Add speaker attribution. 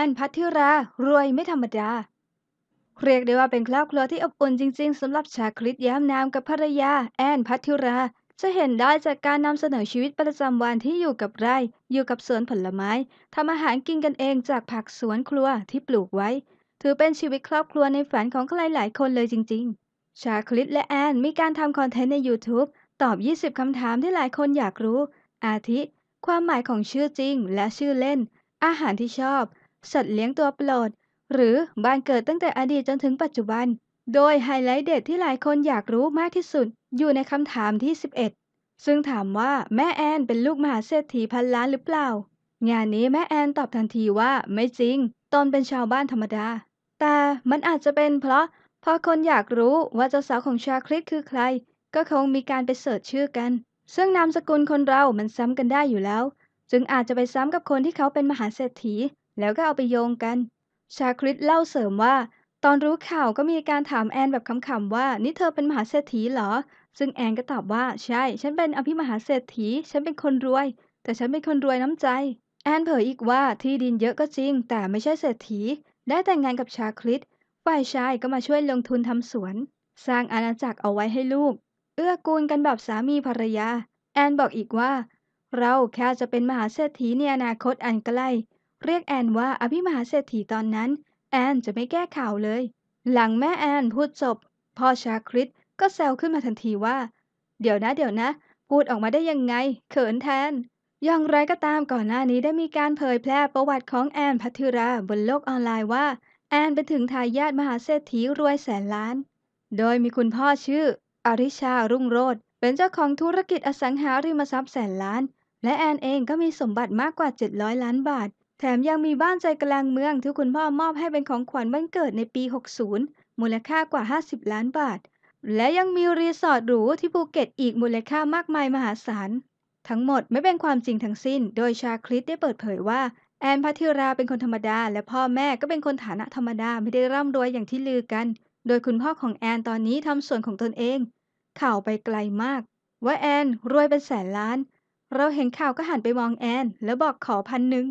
Speaker 1: อนพัทธิรารวยไม่ธรรมดา เรียกได้ว่าเป็นครอบครัวที่อบอุ่นจริง ๆสำหรับชาคริตย้มนามกับภรรยา แอนพัทธิรา จะเห็นได้จากการนำเสนอชีวิตประจำวันที่อยู่กับไร่ อยู่กับสวนผลไม้ทำอาหารกินกันเองจากผักสวนครัวที่ปลูกไว้ ถือเป็นชีวิตครอบครัวในฝันของใครหลายคนเลยจริง ๆ ชาคริตและแอนมีการทำคอนเทนต์ใน YouTube ตอบ 20 คำถามที่หลายคนอยากรู้ อาทิ ความหมายของชื่อจริงและชื่อเล่น อาหารที่ชอบ สัตว์เลี้ยงตัวโปรด หรือบ้านเกิดตั้งแต่อดีตจนถึงปัจจุบัน โดยไฮไลท์เด็ดที่หลายคนอยากรู้มากที่สุด อยู่ในคำถามที่ 11 ซึ่งถามว่าแม่แอนเป็นลูกมหาเศรษฐีพันล้านหรือเปล่า งานนี้แม่แอนตอบทันทีว่าไม่จริง ตนเป็นชาวบ้านธรรมดา แต่มันอาจจะเป็นเพราะพอคนอยากรู้ว่าเจ้าสาวของชาคริตคือใคร ก็คงมีการไปเสิร์ชชื่อกัน ซึ่งนามสกุลคนเรามันซ้ำกันได้อยู่แล้ว จึงอาจจะไปซ้ำกับคนที่เขาเป็นมหาเศรษฐี แล้วก็เอาไปโยงกัน ชาคริตเล่าเสริมว่า ตอนรู้ข่าวก็มีการถามแอนแบบขำๆว่า นี่เธอเป็นมหาเศรษฐีเหรอ ซึ่งแอนก็ตอบว่าใช่ ฉันเป็นอภิมหาเศรษฐี ฉันเป็นคนรวย แต่ฉันเป็นคนรวยน้ำใจ แอนเผยอีกว่าที่ดินเยอะก็จริง แต่ไม่ใช่เศรษฐี ได้แต่งงานกับชาคริตฝ่ายชายก็มาช่วยลงทุนทำสวน สร้างอาณาจักรเอาไว้ให้ลูก เอื้อกูลกันแบบสามีภรรยา แอนบอกอีกว่า เราแค่จะเป็นมหาเศรษฐีในอนาคตอันใกล้ เรียกแอนว่าอภิมหาเศรษฐีตอนนั้น แอนจะไม่แก้ข่าวเลย หลังแม่แอนพูดจบพ่อชาคริตก็แซวขึ้นมาทันทีว่า เดี๋ยวนะเดี๋ยวนะ พูดออกมาได้ยังไง เขินแทน อย่างไรก็ตามก่อนหน้านี้ได้มีการเผยแพร่ประวัติของแอนพัทธิราบนโลกออนไลน์ว่า แอนเป็นถึงทายาทมหาเศรษฐีรวยแสนล้าน โดยมีคุณพ่อชื่อ อริชารุ่งโรจน์เป็นเจ้าของธุรกิจอสังหาริมทรัพย์แสนล้าน และแอนเองก็มีสมบัติมากกว่า 700 ล้านบาท แถมยังมีบ้านใจกลางเมืองที่คุณพ่อมอบให้เป็นของขวัญวันเกิดในปี 60 มูลค่ากว่า 50 ล้านบาท และยังมีรีสอร์ทหรูที่ภูเก็ตอีกมูลค่ามากมายมหาศาล ทั้งหมดไม่เป็นความจริงทั้งสิ้น โดยชาคริตได้เปิดเผยว่า แอนพัทิราเป็นคนธรรมดา และพ่อแม่ก็เป็นคนฐานะธรรมดาไม่ได้ร่ำรวยอย่างที่ลือกัน โดยคุณพ่อของแอนตอนนี้ทำส่วนของตนเอง ข่าวไปไกลมาก ว่าแอนรวยเป็นแสนล้าน เราเห็นข่าวก็หันไปมองแอน แล้วบอกขอพันหนึ่ง